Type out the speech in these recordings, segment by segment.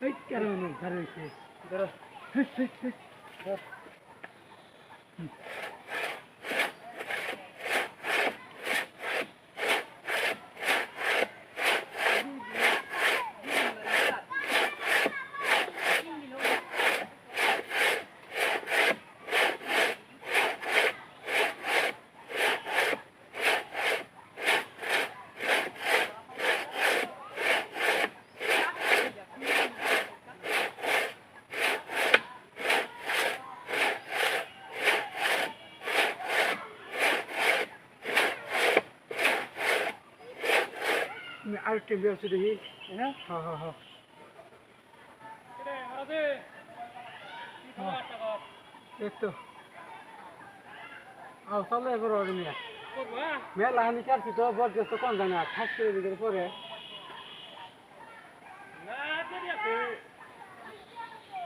এই কেন আরেকটা বিয়ে আছে দেখি হ্যাঁ? হ্যাঁ হ্যাঁ হ্যাঁ। এই তো। আও চলো এবার ওরে মিয়া। মেলা হানি কাটছি তো বরগেছ তো কোন জানা খাস করে দিকে পরে।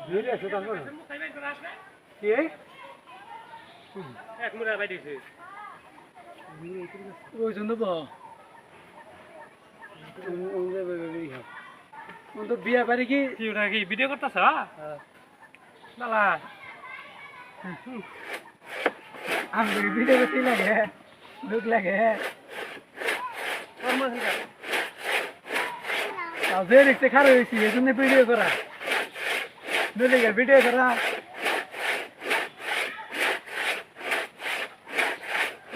ভিড় আছে তারপরে। কি? ওই জন্য বা তো বিয়া বাড়ি কি? ভিডিও করতেছ? নালা। আমি ভিডিও করতে লাগে দুঃখ লাগে। যে দেখতে খারাপ হয়েছি এই জন্য ভিডিও করা। নদী ভিডিও করা।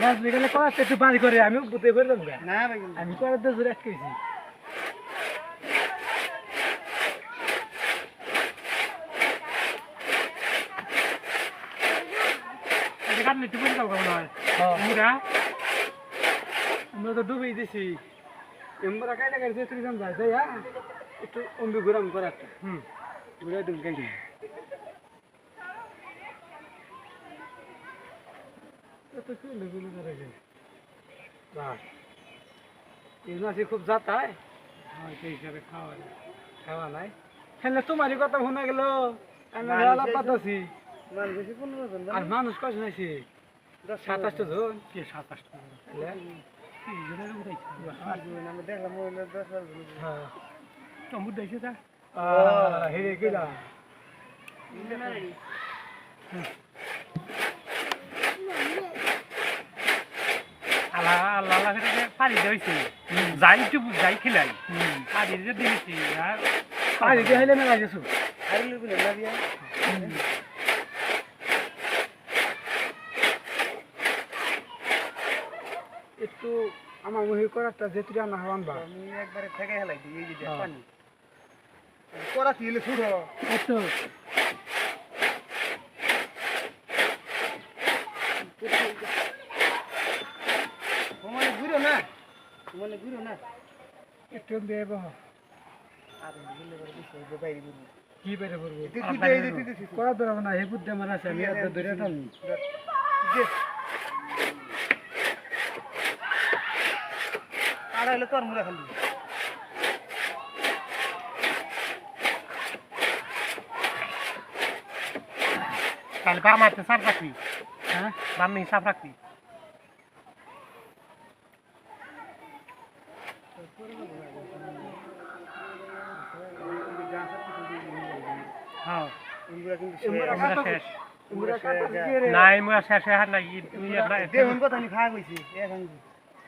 মাছ বিকেলে কষ্ট একটু বাড়ি করে আমি বুঝতে পারলাম না আমি করে তো জোরে আটকেছি কাটলে একটু পরিষ্কার করব না হ্যাঁ। মুরা আমরা তো ডুবেই দিছি। এমরা কাইটা কাইটা তুই যাম যাই যাই হ্যাঁ? একটু অম্বি ঘুরাম করা হুম। ঘুরে দিন কাইটা। এত কি লেগুলো করে গে বাহ। এই মাসে খুব যাতায় হয় সেই হিসাবে খাওয়া খাওয়া নাই। হ্যাঁ তোমারই কথা শোনা গেল। আমি আলাপ পাতাছি আর মানুষ কষ্ট নাইছি সাতাশটা জন কে সাতাশটা? দেখলাম হ্যাঁ। টম্বুর দেখছে তা হেরে গেলাম পানি দিয়েছে যাই একটু যাই খেলাই। পানি যে দিয়েছি আর পানি দিয়ে হইলে মেলা গেছো? আর লুবিলে না দিয়া একটু আমার মহি করাটা যেতুরি আনা হওয়ান বা। আমি একবারে থেকে হেলাই দিই এই যে হ্যাঁ। পানি। করা তিল শুরু একটু। মানে ঘুরো না মানে ঘুরো না। একটু দিয়ে বহ। আর ঘুরলে হইবে বাইরে ঘুরবো। কি তুই তুই করা ধরব না হে বুদ্ধি আমার আছে আমি ধরে টানি আর হলে তোর মুড়া খালি। তাহলে বাম হাতে সাফ রাখবি। হ্যাঁ? বাম নেই সাফ রাখবি। হ্যাঁ। এমরা শেষ। শেষ হার নাই দেখুন কথা খাওয়া গেছি এখন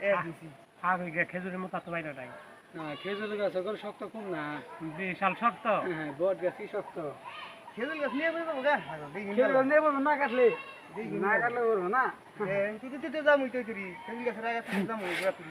এক দিছি হাগ হয়ে গিয়ে খেজুরের মতো তো বাইরে নাই। না খেজুর গাছ এখন শক্ত কম না। বিশাল শক্ত। হ্যাঁ বট গাছ কি শক্ত। খেজুর গাছ নিয়ে বলব গা? খেজুর গাছ নিয়ে বলব না কাটলে? না। কাটলে বলব না? তুই তুই তুই যাম তুই তুই খেজুর গাছের আগে তুই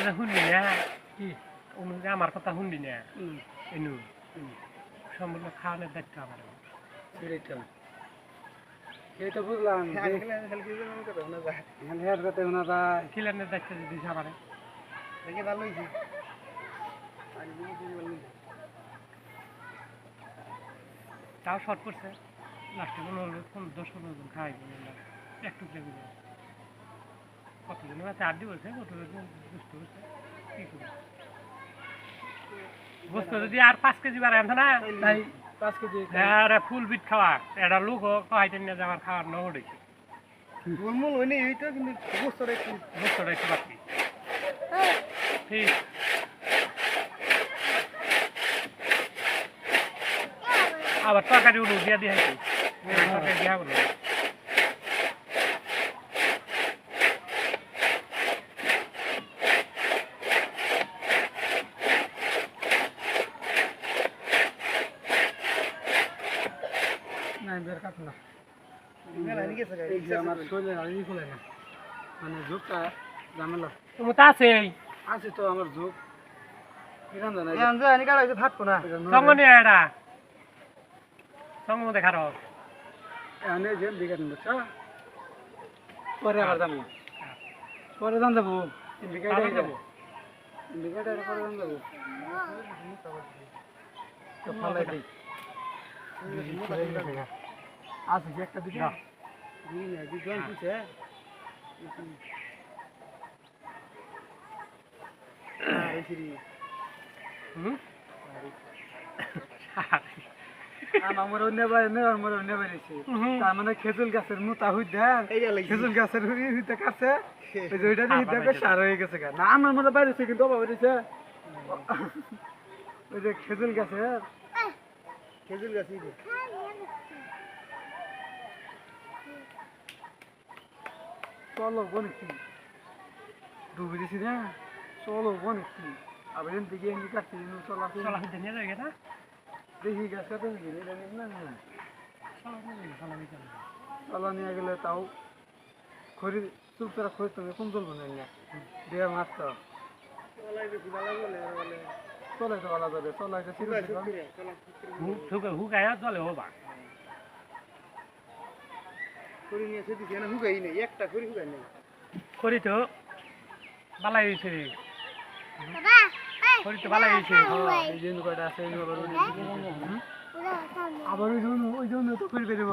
যে শুনলি না আমার কথা শুনলি না এনু সম্পূর্ণ খাওয়ানোর দায়িত্ব আমার বুঝলাম হেড কথা শোনা যায় দায়িত্ব যদি দেখে ভালো হয়েছে আর তাও শর্ট করছে লাস্টে হলো কোন দশ পনেরো জন খাই একটু কতজনের কাছে আড্ডি বলছে কতজন বুঝতে পারছে কি করবে বুঝতে যদি আর পাঁচ কেজি বাড়ে আনছে না তাই পাঁচ কেজি আরে ফুল বিট খাওয়া। এটা লোক খাইতেন না যে আমার খাওয়ার ন উঠেছে গোলমোল হয়নি এইটা কিন্তু অবস্থাটা একটু বুঝতে একটু বাকি। ঠিক। আবার তরকারি উঠু দিয়া দিয়ে তরকারি দিয়া বলো না নিয়ে আমার শরীরে আড়ি খুলে না মানে ঝোঁকটা ঝামেলা। তুমি তো আছেই আছে তো আমার ঝোঁক এখান জানা এখন যে আনি কাটা থাকব না। এটা সঙ্গ মধ্যে খারাপ এখানে যে দিকে বুঝছ? পরে আবার যাব পরে যান যাব। ইন্ডিকেটার যাব ইন্ডিকেটার পরে যান যাব তো ফালাই দিই। আছে কি একটা দিকে জন পিছে আমার অন্য বাইরে আমার অন্য বাইরেছে তার মানে খেজুর গাছের মুতা হুই দেন এইটা লাগছে। খেজুর গাছের হুই কাছে ওই যে ওইটা দিয়ে দেখবে সার হয়ে গেছে না আমার মনে বাইরেছে কিন্তু অভাব হয়েছে ওই যে খেজুর গাছের খেজুর গাছ এই যে। চলো বোন কি ডুবে দিছি না চলো বোন কি আবার এন দিকে এমনি কাটছি চলা চলা নিয়ে যাবে না? দেখি গাছ কাটে গেলে না? চলা নিয়ে চলা চলা চলা গেলে তাও খড়ি চুপ করে খড়ি তুমি কোন চলবো না দিয়ে মাছ তো। ভালো চলে তো বলা যাবে চলা চলাই চলাই সুতিরে। হুক হুকায় চলে হবা খড়ি নিয়ে এসে দিছি, এনে নেই, একটা খড়ি হুকাই নেই। তো বালাই হয়েছে তো বালাই হয়েছে এই যে কয়টা আছে আবার ওই যে- হুম? আবার ওই জন্য ওই জন্য তো খড়ি বেরোবো